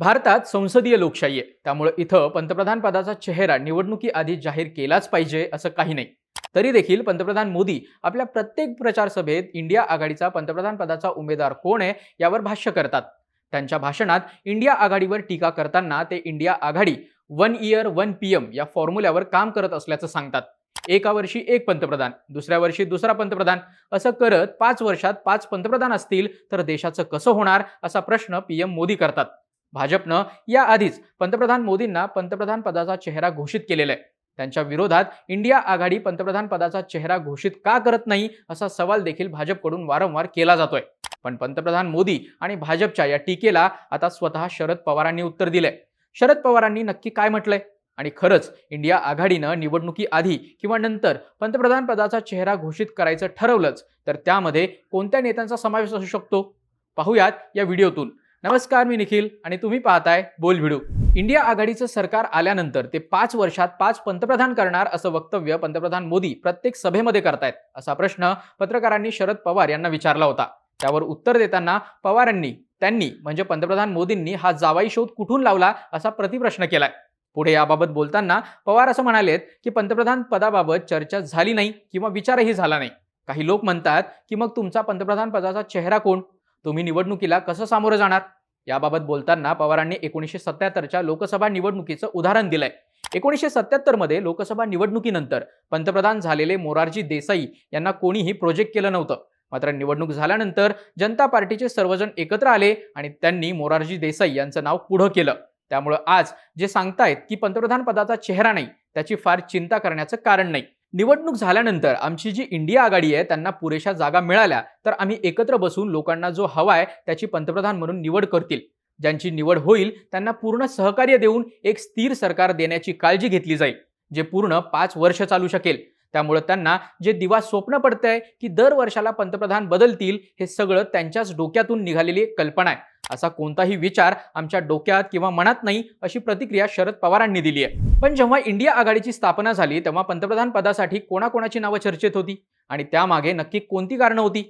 भारतात संसदीय लोकशाही आहे. त्यामुळे इथं पंतप्रधान पदाचा चेहरा निवडणुकीआधी जाहीर केलाच पाहिजे असं काही नाही. तरी देखील पंतप्रधान मोदी आपल्या प्रत्येक प्रचार सभेत इंडिया आघाडीचा पंतप्रधान पदाचा उमेदवार कोण आहे यावर भाष्य करतात. त्यांच्या भाषणात इंडिया आघाडीवर टीका करताना ते इंडिया आघाडी one year one P M या फॉर्म्युल्यावर काम करत असल्याचं सांगतात. एका वर्षी एक पंतप्रधान दुसऱ्या वर्षी दुसरा पंतप्रधान असं करत पाच वर्षात पाच पंतप्रधान असतील तर देशाचं कसं होणार असा प्रश्न पीएम मोदी करतात. भाजपनं याआधीच पंतप्रधान मोदींना पंतप्रधान पदाचा चेहरा घोषित केलेला आहे. त्यांच्या विरोधात इंडिया आघाडी पंतप्रधान पदाचा चेहरा घोषित का करत नाही असा सवाल देखील भाजपकडून वारंवार केला जातोय. पण पंतप्रधान मोदी आणि भाजपच्या या टीकेला आता स्वतः शरद पवारांनी उत्तर दिलंय. शरद पवारांनी नक्की काय म्हटलंय? आणि खरंच इंडिया आघाडीनं निवडणुकीआधी किंवा नंतर पंतप्रधान पदाचा चेहरा घोषित करायचं ठरवलंच तर त्यामध्ये कोणत्या नेत्यांचा समावेश असू शकतो? पाहूयात या व्हिडिओतून. नमस्कार मी निखिल आणि तुम्ही पाहताय बोल भिडू. इंडिया आघाडीचं सरकार आल्यानंतर ते पाच वर्षात पाच पंतप्रधान करणार असं वक्तव्य पंतप्रधान मोदी प्रत्येक सभेमध्ये करतायत असा प्रश्न पत्रकारांनी शरद पवार यांना विचारला होता. त्यावर उत्तर देताना पवारांनी त्यांनी म्हणजे पंतप्रधान मोदींनी हा जावाई शोध कुठून लावला असा प्रतिप्रश्न केलाय. पुढे याबाबत बोलताना पवार असं म्हणालेत की पंतप्रधान पदाबाबत चर्चा झाली नाही किंवा विचारही झाला नाही. काही लोक म्हणतात की मग तुमचा पंतप्रधान पदाचा चेहरा कोण? तुम्ही निवडणुकीला कसं सामोरं जाणार? याबाबत बोलताना पवारांनी एकोणीसशे सत्याहत्तरच्या लोकसभा निवडणुकीचं उदाहरण दिलंय. एकोणीसशे सत्याहत्तरमध्ये लोकसभा निवडणुकीनंतर पंतप्रधान झालेले मोरारजी देसाई यांना कोणीही प्रोजेक्ट केलं नव्हतं. मात्र निवडणूक झाल्यानंतर जनता पार्टीचे सर्वजण एकत्र आले आणि त्यांनी मोरारजी देसाई यांचं नाव पुढं केलं. त्यामुळं आज जे सांगतायत की पंतप्रधान पदाचा चेहरा नाही त्याची फार चिंता करण्याचं कारण नाही. निवडणूक झाल्यानंतर आमची जी इंडिया आघाडी आहे त्यांना पुरेशा जागा मिळाल्या तर आम्ही एकत्र बसून लोकांना जो हवाय त्याची पंतप्रधान म्हणून निवड करतील. ज्यांची निवड होईल त्यांना पूर्ण सहकार्य देऊन एक स्थिर सरकार देण्याची काळजी घेतली जाईल जे पूर्ण पाच वर्ष चालू शकेल. त्यामुळे त्यांना जे दिवा स्वप्न पडतंय की दर वर्षाला पंतप्रधान बदलतील हे सगळं त्यांच्याच डोक्यातून निघालेली एक कल्पना आहे. असा कोणताही विचार आमच्या डोक्यात किंवा मनात नाही अशी प्रतिक्रिया शरद पवारांनी दिली आहे. पण जेव्हा इंडिया आघाडीची स्थापना झाली तेव्हा पंतप्रधान पदासाठी कोणाकोणाची नावं चर्चेत होती? आणि त्यामागे नक्की कोणती कारणं होती?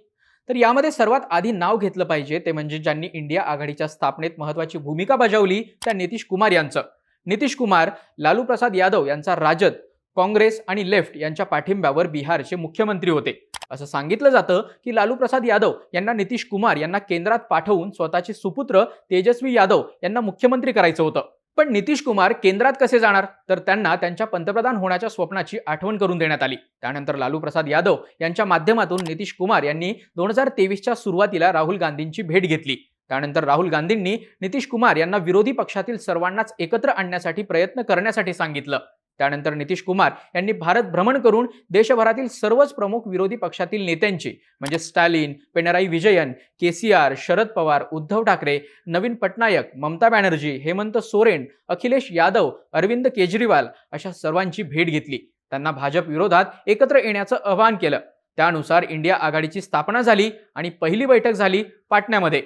तर यामध्ये सर्वात आधी नाव घेतलं पाहिजे ते म्हणजे ज्यांनी इंडिया आघाडीच्या स्थापनेत महत्वाची भूमिका बजावली त्या नितीश कुमार यांचं. नितीश कुमार लालू प्रसाद यादव यांचा राजद काँग्रेस आणि लेफ्ट यांच्या पाठिंब्यावर बिहारचे मुख्यमंत्री होते. असं सांगितलं जातं की लालू प्रसाद यादव यांना नितीश कुमार यांना केंद्रात पाठवून स्वतःचे सुपुत्र तेजस्वी यादव यांना मुख्यमंत्री करायचं होतं. पण नितीश कुमार केंद्रात कसे जाणार? तर त्यांना त्यांच्या पंतप्रधान होण्याच्या स्वप्नाची आठवण करून देण्यात आली. त्यानंतर लालू प्रसाद यादव यांच्या माध्यमातून नितीश कुमार यांनी दोन हजार तेवीसच्या सुरुवातीला राहुल गांधींची भेट घेतली. त्यानंतर राहुल गांधींनी नितीश कुमार यांना विरोधी पक्षातील सर्वांनाच एकत्र आणण्यासाठी प्रयत्न करण्यासाठी सांगितलं. त्यानंतर नितीश कुमार यांनी भारत भ्रमण करून देशभरातील सर्वच प्रमुख विरोधी पक्षातील नेत्यांची म्हणजे Stalin Pinarayi Vijayan K C R Sharad Pawar Uddhav Thackeray Naveen Patnaik Mamata Banerjee Hemant Soren Akhilesh Yadav Arvind Kejriwal अशा सर्वांची भेट घेतली. त्यांना भाजप विरोधात एकत्र येण्याचं आवाहन केलं. त्यानुसार इंडिया आघाडीची स्थापना झाली आणि पहिली बैठक झाली पाटण्यामध्ये.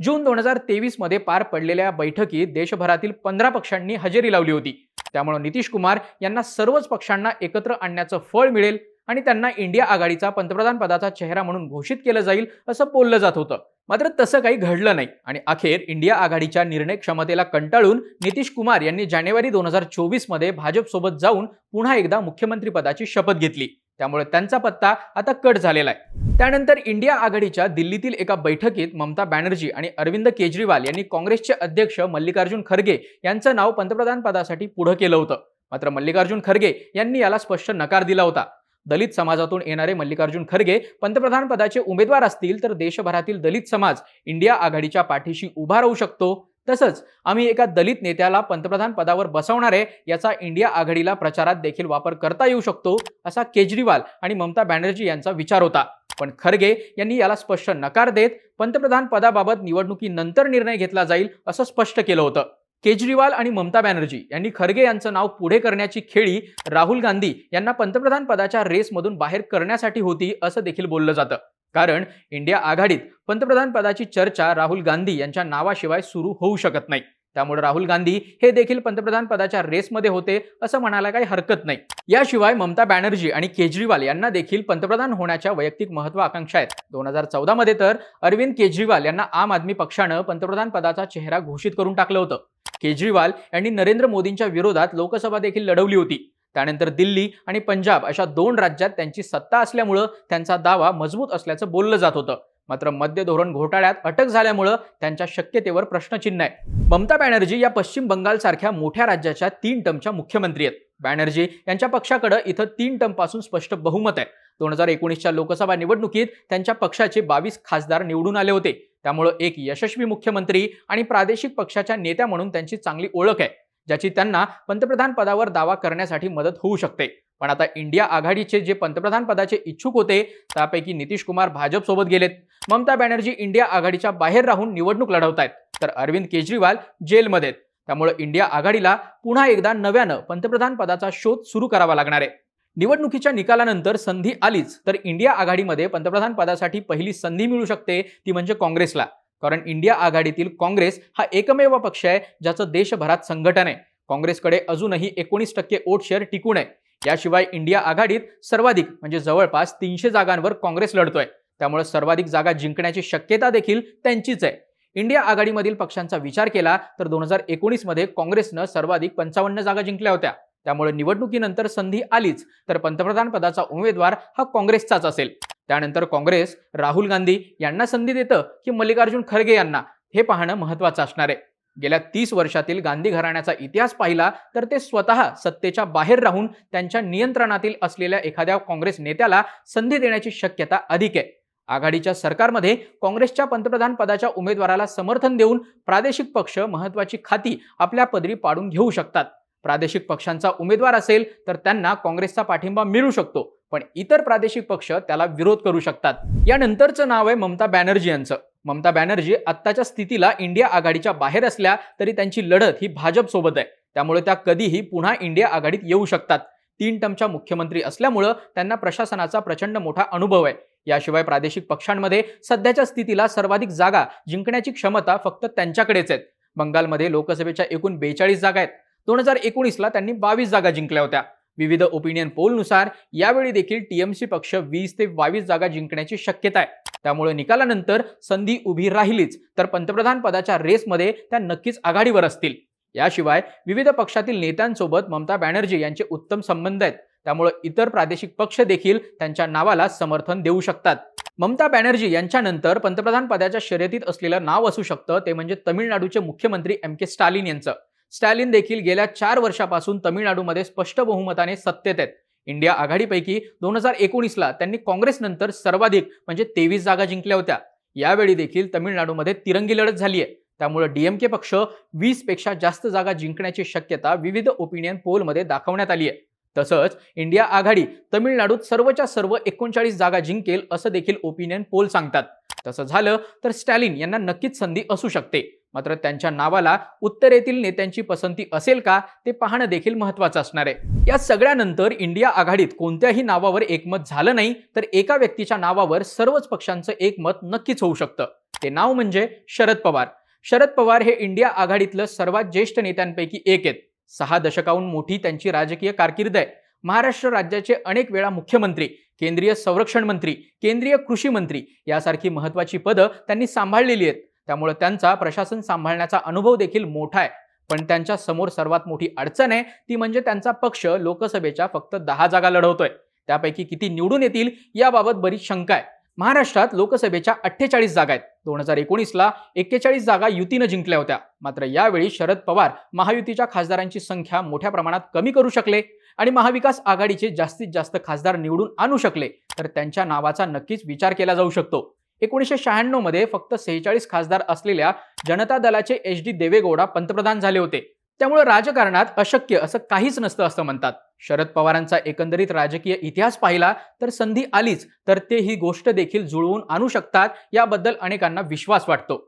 जून दोन हजार तेवीसमध्ये पार पडलेल्या बैठकीत देशभरातील पंधरा पक्षांनी हजेरी लावली होती. त्यामुळे नितीश कुमार यांना सर्वच पक्षांना एकत्र आणण्याचं फळ मिळेल आणि त्यांना इंडिया आघाडीचा पंतप्रधान पदाचा चेहरा म्हणून घोषित केलं जाईल असं बोललं जात होतं. मात्र तसं काही घडलं नाही आणि अखेर इंडिया आघाडीच्या निर्णय क्षमतेला कंटाळून नितीश कुमार यांनी जानेवारी दोन हजार चोवीसमध्ये भाजपसोबत जाऊन पुन्हा एकदा मुख्यमंत्री पदाची शपथ घेतली. त्यामुळे त्यांचा पत्ता आता कट झालेला आहे. त्यानंतर इंडिया आघाडीच्या दिल्लीतील एका बैठकीत ममता बॅनर्जी आणि अरविंद केजरीवाल यांनी काँग्रेसचे अध्यक्ष मल्लिकार्जुन खरगे यांचं नाव पंतप्रधान पदासाठी पुढं केलं होतं. मात्र मल्लिकार्जुन खरगे यांनी याला स्पष्ट नकार दिला होता. दलित समाजातून येणारे मल्लिकार्जुन खरगे पंतप्रधान पदाचे उमेदवार असतील तर देशभरातील दलित समाज इंडिया आघाडीच्या पाठीशी उभा राहू शकतो तसंच आम्ही एका दलित नेत्याला पंतप्रधान पदावर बसवणार आहे याचा इंडिया आघाडीला प्रचारात देखील वापर करता येऊ शकतो असा केजरीवाल आणि ममता बॅनर्जी यांचा विचार होता. पण खरगे यांनी याला स्पष्ट नकार देत पंतप्रधान पदाबाबत निवडणुकीनंतर निर्णय घेतला जाईल असं स्पष्ट केलं होतं. केजरीवाल आणि ममता बॅनर्जी यांनी खरगे यांचं नाव पुढे करण्याची खेळी राहुल गांधी यांना पंतप्रधान पदाच्या रेसमधून बाहेर करण्यासाठी होती असं देखील बोललं जातं. कारण इंडिया आघाडीत पंतप्रधान पदाची चर्चा राहुल गांधी यांच्या नावाशिवाय सुरू होऊ शकत नाही. त्यामुळे राहुल गांधी हे देखील पंतप्रधान पदाच्या रेसमध्ये होते असं म्हणायला काही हरकत नाही. याशिवाय ममता बॅनर्जी आणि केजरीवाल यांना देखील पंतप्रधान होण्याच्या वैयक्तिक महत्वाकांक्षा आहेत. दोन हजार चौदामध्ये तर अरविंद केजरीवाल यांना आम आदमी पक्षानं पंतप्रधान पदाचा चेहरा घोषित करून टाकलं होतं. केजरीवाल यांनी नरेंद्र मोदींच्या विरोधात लोकसभा देखील लढवली होती. त्यानंतर दिल्ली आणि पंजाब अशा दोन राज्यात त्यांची सत्ता असल्यामुळं त्यांचा दावा मजबूत असल्याचं बोललं जात होतं. मात्र मद्य धोरण घोटाळ्यात अटक झाल्यामुळं त्यांच्या शक्यतेवर प्रश्नचिन्ह आहे. ममता बॅनर्जी या पश्चिम बंगालसारख्या मोठ्या राज्याच्या तीन टर्मच्या मुख्यमंत्री आहेत. बॅनर्जी यांच्या पक्षाकडे इथं तीन टर्मपासून स्पष्ट बहुमत आहे. दोन हजार एकोणीसच्या लोकसभा निवडणुकीत त्यांच्या पक्षाचे बावीस खासदार निवडून आले होते. त्यामुळं एक यशस्वी मुख्यमंत्री आणि प्रादेशिक पक्षाच्या नेत्या म्हणून त्यांची चांगली ओळख आहे. ज्याची त्यांना पंतप्रधान पदावर दावा करण्यासाठी मदत होऊ शकते. पण आता इंडिया आघाडीचे जे पंतप्रधान पदाचे इच्छुक होते त्यापैकी नितीश कुमार भाजपसोबत गेलेत. ममता बॅनर्जी इंडिया आघाडीच्या बाहेर राहून निवडणूक लढवत आहेत तर अरविंद केजरीवाल जेलमध्ये त्यामुळे इंडिया आघाडीला पुन्हा एकदा नव्यानं पंतप्रधान पदाचा शोध सुरू करावा लागणार आहे. निवडणुकीच्या निकालानंतर संधी आलीच तर इंडिया आघाडीमध्ये पंतप्रधान पदासाठी पहिली संधी मिळू शकते ती म्हणजे काँग्रेसला. कारण इंडिया आघाडीतील काँग्रेस हा एकमेव पक्ष आहे ज्याचं देशभरात संघटन आहे. काँग्रेसकडे अजूनही एकोणीस टक्के वोट शेअर टिकून आहे. याशिवाय इंडिया आघाडीत सर्वाधिक म्हणजे जवळपास तीनशे जागांवर काँग्रेस लढतोय. त्यामुळे सर्वाधिक जागा जिंकण्याची शक्यता देखील त्यांचीच आहे. इंडिया आघाडीमधील पक्षांचा विचार केला तर दोन हजार एकोणीसमध्ये काँग्रेसनं सर्वाधिक पंचावन्न जागा जिंकल्या होत्या. त्यामुळे निवडणुकीनंतर संधी आलीच. तर पंतप्रधान पदाचा उमेदवार हा काँग्रेसचाच असेल. त्यानंतर काँग्रेस राहुल गांधी यांना संधी देतं की मल्लिकार्जुन खरगे यांना. हे पाहणं महत्वाचं असणार आहे. गेल्या तीस वर्षातील गांधी घराण्याचा इतिहास पाहिला तर ते स्वतः सत्तेच्या बाहेर राहून त्यांच्या नियंत्रणातील असलेल्या एखाद्या काँग्रेस नेत्याला संधी देण्याची शक्यता अधिक आहे. आघाडीच्या सरकारमध्ये काँग्रेसच्या पंतप्रधान पदाच्या उमेदवाराला समर्थन देऊन प्रादेशिक पक्ष महत्वाची खाती आपल्या पदरी पाडून घेऊ शकतात. प्रादेशिक पक्षांचा उमेदवार असेल तर त्यांना काँग्रेसचा पाठिंबा मिळू शकतो. पण इतर प्रादेशिक पक्ष त्याला विरोध करू शकतात. यानंतरचं नाव आहे ममता बॅनर्जी यांचं ममता बॅनर्जी आत्ताच्या स्थितीला इंडिया आघाडीच्या बाहेर असल्या तरी त्यांची लढत ही भाजप सोबत आहे. त्यामुळे त्या कधीही पुन्हा इंडिया आघाडीत येऊ शकतात. तीन टर्मच्या मुख्यमंत्री असल्यामुळं त्यांना प्रशासनाचा प्रचंड मोठा अनुभव आहे. याशिवाय प्रादेशिक पक्षांमध्ये सध्याच्या स्थितीला सर्वाधिक जागा जिंकण्याची क्षमता फक्त त्यांच्याकडेच आहेत. बंगालमध्ये लोकसभेच्या एकूण बेचाळीस जागा आहेत. दोन हजार एकोणीसला त्यांनी बावीस जागा जिंकल्या होत्या. विविध ओपिनियन पोलनुसार यावेळी देखील टीएमसी पक्ष वीस ते बावीस जागा जिंकण्याची शक्यता आहे. त्यामुळे निकालानंतर संधी उभी राहिलीच तर पंतप्रधान पदाच्या रेसमध्ये त्या नक्कीच आघाडीवर असतील. याशिवाय विविध पक्षातील नेत्यांसोबत ममता बॅनर्जी यांचे उत्तम संबंध आहेत. त्यामुळे इतर प्रादेशिक पक्ष देखील त्यांच्या नावाला समर्थन देऊ शकतात. ममता बॅनर्जी यांच्यानंतर पंतप्रधान पदाच्या शर्यतीत असलेलं नाव असू शकतं ते म्हणजे तमिळनाडूचे मुख्यमंत्री एम के स्टालिन यांचं. स्टॅलिन देखील गेल्या चार वर्षापासून तमिळनाडूमध्ये स्पष्ट बहुमताने सत्तेत आहेत. इंडिया आघाडीपैकी दोन हजार एकोणीसला त्यांनी काँग्रेसनंतर सर्वाधिक म्हणजे तेवीस जागा जिंकल्या होत्या. यावेळी देखील तमिळनाडूमध्ये तिरंगी लढत झाली आहे त्यामुळे डीएमके पक्ष वीसपेक्षा जास्त जागा जिंकण्याची शक्यता विविध ओपिनियन पोलमध्ये दाखवण्यात आली आहे तसंच इंडिया आघाडी तमिळनाडूत सर्वच्या सर्व एकोणचाळीस जागा जिंकेल असं देखील ओपिनियन पोल सांगतात. तसं झालं तर स्टॅलिन यांना नक्कीच संधी असू शकते. मात्र त्यांच्या नावाला उत्तरेतील नेत्यांची पसंती असेल का ते पाहणं देखील महत्वाचं असणार आहे. या सगळ्यानंतर इंडिया आघाडीत कोणत्याही नावावर एकमत झालं नाही तर एका व्यक्तीच्या नावावर सर्वच पक्षांचं एकमत नक्कीच होऊ शकतं. ते नाव म्हणजे शरद पवार. शरद पवार हे इंडिया आघाडीतलं सर्वात ज्येष्ठ नेत्यांपैकी एक आहेत. सहा दशकाहून मोठी त्यांची राजकीय कारकीर्द आहे. महाराष्ट्र राज्याचे अनेक वेळा मुख्यमंत्री केंद्रीय संरक्षण मंत्री केंद्रीय कृषी मंत्री यासारखी महत्वाची पदं त्यांनी सांभाळलेली आहेत. त्यामुळे त्यांचा प्रशासन सांभाळण्याचा अनुभव देखील मोठा आहे. पण त्यांच्यासमोर सर्वात मोठी अडचण आहे ती म्हणजे त्यांचा पक्ष लोकसभेच्या फक्त दहा जागा लढवतोय. त्यापैकी किती निवडून येतील याबाबत बरीच शंका आहे. महाराष्ट्रात लोकसभेच्या अठ्ठेचाळीस जागा आहेत. दोन हजार एकोणीसला एक्केचाळीस जागा युतीनं जिंकल्या होत्या. मात्र यावेळी शरद पवार महायुतीच्या खासदारांची संख्या मोठ्या प्रमाणात कमी करू शकले आणि महाविकास आघाडीचे जास्तीत जास्त खासदार निवडून आणू शकले. तर त्यांच्या नावाचा नक्कीच विचार केला जाऊ शकतो. एकोणीसशे शहाण्णवमध्ये फक्त सेहेचाळीस खासदार असलेल्या जनता दलाचे एच डी देवेगौडा पंतप्रधान झाले होते. त्यामुळे राजकारणात अशक्य असं काहीच नसतं असं म्हणतात. शरद पवारांचा एकंदरीत राजकीय इतिहास पाहिला तर संधी आलीच तर ते ही गोष्ट देखील जुळवून आणू शकतात याबद्दल अनेकांना विश्वास वाटतो.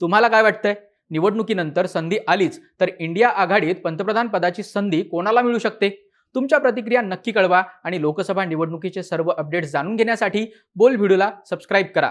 तुम्हाला काय वाटतंय? निवडणुकीनंतर संधी आलीच तर इंडिया आघाडीत पंतप्रधान पदाची संधी कोणाला मिळू शकते? तुमच्या प्रतिक्रिया नक्की कळवा आणि लोकसभा निवडणुकीचे सर्व अपडेट्स जाणून घेण्यासाठी बोल व्हिडिओला सबस्क्राईब करा.